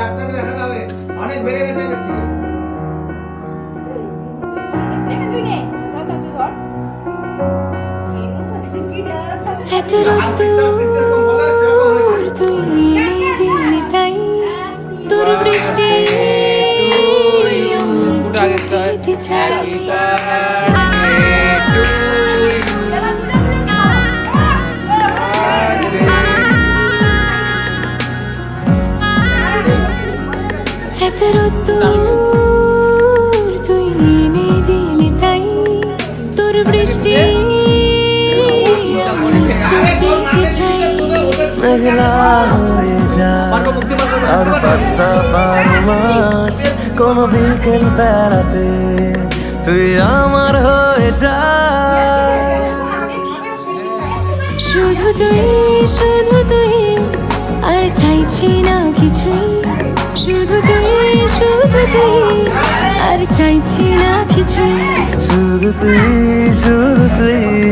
ডাক্তারকে দেখাতে হবে অনেক বেড়ে গেছে এত রোদ্দুর তাই তোর বৃষ্টি চাই তুই এনে দিলি তাই। তোর বৃষ্টি আমি পেতে চাই মেঘলা হয়ে যায় আর পাঁচটা বারো মাস কোন বিকেল বেড়াতে তুই আমার হয়ে যায়। শুধু তুই শুধু তুই আর চাইছি না আর চাইছি না কিছু শুধু তুই শুধু তুই